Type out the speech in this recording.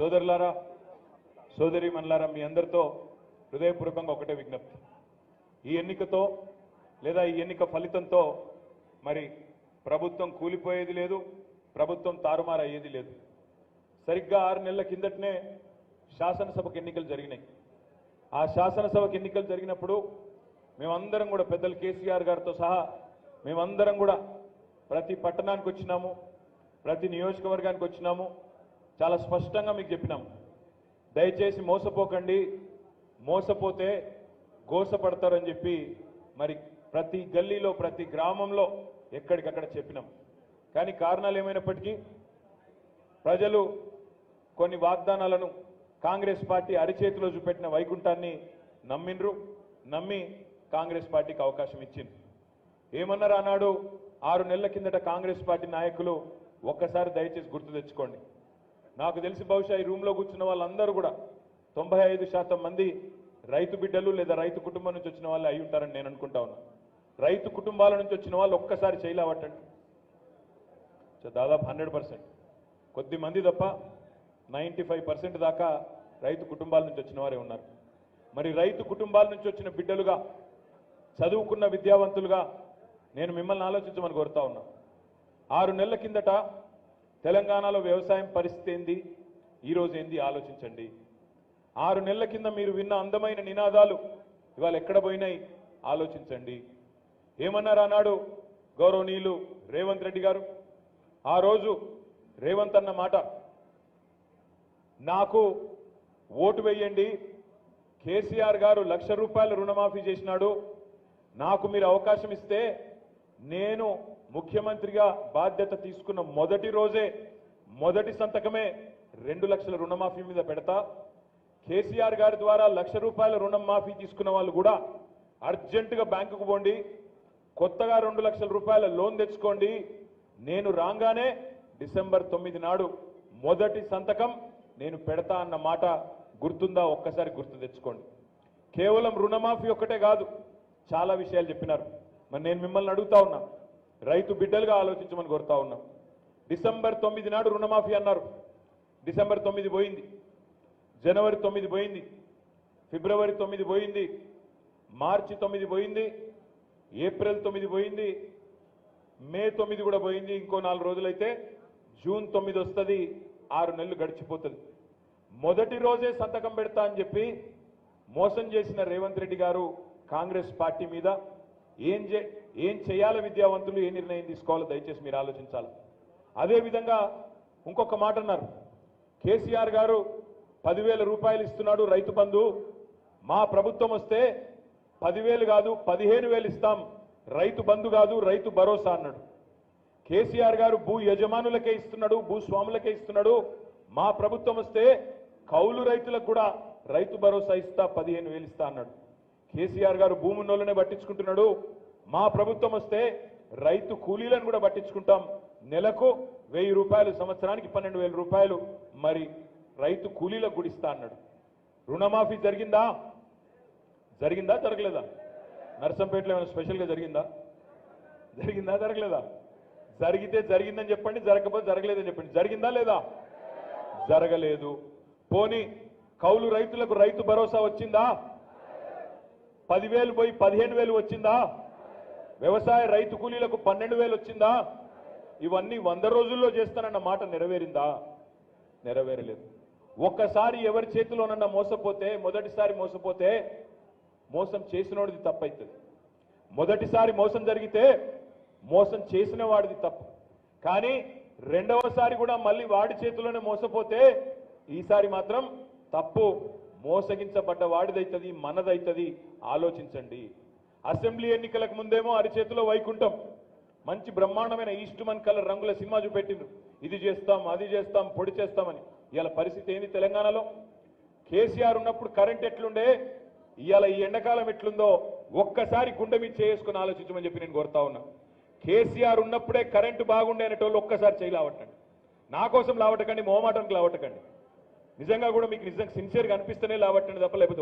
సోదరులారా సోదరి మనలారా మీ అందరితో హృదయపూర్వకంగా ఒకటే విజ్ఞప్తి. ఈ ఎన్నికతో లేదా ఈ ఎన్నిక ఫలితంతో మరి ప్రభుత్వం కూలిపోయేది లేదు ప్రభుత్వం తారుమారు అయ్యేది లేదు. సరిగ్గా ఆరు నెలల కిందటనే శాసనసభకు ఎన్నికలు జరిగినాయి. ఆ శాసనసభకు ఎన్నికలు జరిగినప్పుడు మేమందరం కూడా పెద్దలు కేసీఆర్ గారితో సహా మేమందరం కూడా ప్రతి పట్టణానికి వచ్చినాము ప్రతి నియోజకవర్గానికి వచ్చినాము చాలా స్పష్టంగా మీకు చెప్పినాం. దయచేసి మోసపోకండి. మోసపోతే గోసపడతారని చెప్పి మరి ప్రతి గల్లీలో ప్రతి గ్రామంలో ఎక్కడికక్కడ చెప్పినాం. కానీ కారణాలు ఏమైనప్పటికీ ప్రజలు కొన్ని వాగ్దానాలను కాంగ్రెస్ పార్టీ అరిచేతిలో చూపెట్టిన వైకుంఠాన్ని నమ్మిండ్రు. నమ్మి కాంగ్రెస్ పార్టీకి అవకాశం ఇచ్చింది ఏమన్నారు ఆనాడు ఆరు నెలల కిందట కాంగ్రెస్ పార్టీ నాయకులు ఒక్కసారి దయచేసి గుర్తు తెచ్చుకోండి. నాకు తెలిసి బహుశా ఈ రూమ్లో కూర్చున్న వాళ్ళందరూ కూడా తొంభై ఐదు శాతం మంది రైతు బిడ్డలు లేదా రైతు కుటుంబం నుంచి వచ్చిన వాళ్ళు అయి ఉంటారని నేను అనుకుంటా ఉన్నా. రైతు కుటుంబాల నుంచి వచ్చిన వాళ్ళు ఒక్కసారి చేయలేవట్టండి సో దాదాపు హండ్రెడ్ పర్సెంట్. కొద్ది మంది తప్ప నైంటీ ఫైవ్ పర్సెంట్ దాకా రైతు కుటుంబాల నుంచి వచ్చిన వారే ఉన్నారు. మరి రైతు కుటుంబాల నుంచి వచ్చిన బిడ్డలుగా చదువుకున్న విద్యావంతులుగా నేను మిమ్మల్ని ఆలోచించమని కోరుతా ఉన్నా. ఆరు నెలల కిందట తెలంగాణలో వ్యవసాయం పరిస్థితి ఏంది? ఈరోజు ఏంది? ఆలోచించండి. ఆరు నెలల కింద మీరు విన్న అందమైన నినాదాలు ఇవాళ ఎక్కడ పోయినాయి? ఆలోచించండి. ఏమన్నారు అన్నాడు గౌరవనీయులు రేవంత్ రెడ్డి గారు? ఆ రోజు రేవంత్ అన్న మాట నాకు ఓటు వేయండి. కేసీఆర్ గారు లక్ష రూపాయల రుణమాఫీ చేసినాడు. నాకు మీరు అవకాశం ఇస్తే నేను ముఖ్యమంత్రిగా బాధ్యత తీసుకున్న మొదటి రోజే మొదటి సంతకమే రెండు లక్షల రుణమాఫీ మీద పెడతా. కేసీఆర్ గారి ద్వారా లక్ష రూపాయల రుణం మాఫీ తీసుకున్న వాళ్ళు కూడా అర్జెంటుగా బ్యాంకుకు పోండి కొత్తగా రెండు లక్షల రూపాయల లోన్ తెచ్చుకోండి. నేను రాగానే డిసెంబర్ తొమ్మిది నాడు మొదటి సంతకం నేను పెడతా అన్న మాట గుర్తుందా? ఒక్కసారి గుర్తు తెచ్చుకోండి. కేవలం రుణమాఫీ ఒక్కటే కాదు చాలా విషయాలు చెప్పినారు. మరి నేను మిమ్మల్ని అడుగుతా ఉన్నా రైతు బిడ్డలుగా ఆలోచించమని కోరుతా ఉన్నాం. డిసెంబర్ తొమ్మిది నాడు రుణమాఫీ అన్నారు. డిసెంబర్ తొమ్మిది పోయింది. జనవరి తొమ్మిది పోయింది. ఫిబ్రవరి తొమ్మిది పోయింది. మార్చి తొమ్మిది పోయింది. ఏప్రిల్ తొమ్మిది పోయింది. మే తొమ్మిది కూడా పోయింది. ఇంకో నాలుగు రోజులైతే జూన్ తొమ్మిది వస్తుంది. ఆరు నెలలు గడిచిపోతుంది. మొదటి రోజే సంతకం పెడతా అని చెప్పి మోసం చేసిన రేవంత్ రెడ్డి గారు కాంగ్రెస్ పార్టీ మీద ఏం చే ఏం చేయాలి విద్యావంతులు ఏ నిర్ణయం తీసుకోవాలో దయచేసి మీరు ఆలోచించాలి. అదేవిధంగా ఇంకొక మాట అన్నారు. కేసీఆర్ గారు పదివేల రూపాయలు ఇస్తున్నాడు రైతు బంధు. మా ప్రభుత్వం వస్తే పదివేలు కాదు పదిహేను వేలు ఇస్తాం. రైతు బంధు కాదు రైతు భరోసా అన్నాడు. కేసీఆర్ గారు భూ యజమానులకే ఇస్తున్నాడు భూస్వాములకే ఇస్తున్నాడు. మా ప్రభుత్వం వస్తే కౌలు రైతులకు కూడా రైతు భరోసా ఇస్తా పదిహేను వేలు ఇస్తా అన్నాడు. కేసీఆర్ గారు భూమున్నోళ్ళనే పట్టించుకుంటున్నాడు. మా ప్రభుత్వం వస్తే రైతు కూలీలను కూడా పట్టించుకుంటాం. నెలకు వెయ్యి రూపాయలు సంవత్సరానికి పన్నెండు వేల రూపాయలు. మరి రైతు కూలీలకు గుడిస్తా అన్నాడు. రుణమాఫీ జరిగిందా? జరిగిందా? జరగలేదా? నర్సంపేటలో ఏమైనా స్పెషల్గా జరిగిందా? జరిగిందా? జరగలేదా? జరిగితే జరిగిందని చెప్పండి జరగకపోతే జరగలేదని చెప్పండి. జరిగిందా లేదా? జరగలేదు. పోని కౌలు రైతులకు రైతు భరోసా వచ్చిందా? పదివేలు పోయి పదిహేను వేలు వచ్చిందా? వ్యవసాయ రైతు కూలీలకు పన్నెండు వేలు వచ్చిందా? ఇవన్నీ వంద రోజుల్లో చేస్తానన్న మాట నెరవేరిందా? నెరవేరలేదు. ఒక్కసారి ఎవరి చేతిలోనన్నా మోసపోతే మొదటిసారి మోసపోతే మోసం చేసినోడిది తప్పైతుంది. మొదటిసారి మోసం జరిగితే మోసం చేసిన వాడిది తప్పు. కానీ రెండవసారి కూడా మళ్ళీ వాడి చేతిలోనే మోసపోతే ఈసారి మాత్రం తప్పు. మోసగించబడ్డ వాడిదైతుంది మనదైతుంది ఆలోచించండి. అసెంబ్లీ ఎన్నికలకు ముందేమో అరిచేతిలో వైకుంఠం. మంచి బ్రహ్మాండమైన ఈస్ట్ మన్ కలర్ రంగుల సినిమా చూపెట్టిండ్రు. ఇది చేస్తాం అది చేస్తాం పొడి చేస్తామని. ఇవాళ పరిస్థితి ఏంది తెలంగాణలో? కేసీఆర్ ఉన్నప్పుడు కరెంట్ ఎట్లుండే? ఇవాళ ఈ ఎండాకాలం ఎట్లుందో? ఒక్కసారి గుండె మీద చేసుకుని ఆలోచించమని చెప్పి నేను కోరుతా ఉన్నా. కేసీఆర్ ఉన్నప్పుడే కరెంటు బాగుండే అనేటోళ్ళు ఒక్కసారి చేయి నా కోసం లావటకండి మోమాటానికి లావటకండి. నిజంగా కూడా మీకు నిజంగా సిన్సియర్గా అనిపిస్తేనే లావట్టండి తప్ప లేకపోతే